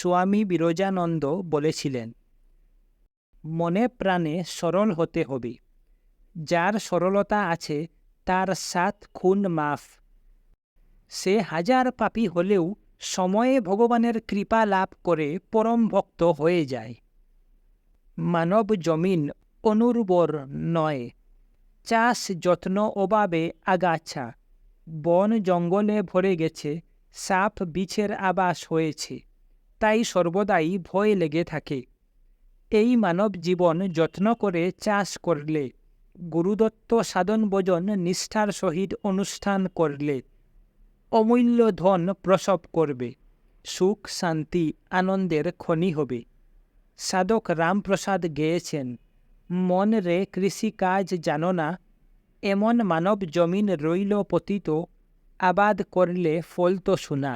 স্বামী বিরজানন্দ বলেছিলেন, মনে প্রাণে সরল হতে হবে। যার সরলতা আছে, তার সাত খুন মাফ। সে হাজার পাপী হলেও সময়ে ভগবানের কৃপা লাভ করে পরম ভক্ত হয়ে যায়। মানব জমিন অনুর্বর নয়। চাষ যত্ন অভাবে আগাছা। বন জঙ্গলে ভরে গেছে, সাপ বিছের আবাস হয়েছে। তাই সর্বদাই ভয় লেগে থাকে। এই মানব জীবন যত্ন করে চাষ করলে, গুরুদত্ত সাধন ভোজন নিষ্ঠার সহিত অনুষ্ঠান করলে, অমূল্য ধন প্রসব করবে, সুখ, শান্তি, আনন্দের খনি হবে। সাধক রামপ্রসাদ গেয়েছেন, মন রে কৃষিকাজ জানো না, এমন মানব জমিন রইল পতিত, আবাদ করলে ফল তো শোনা।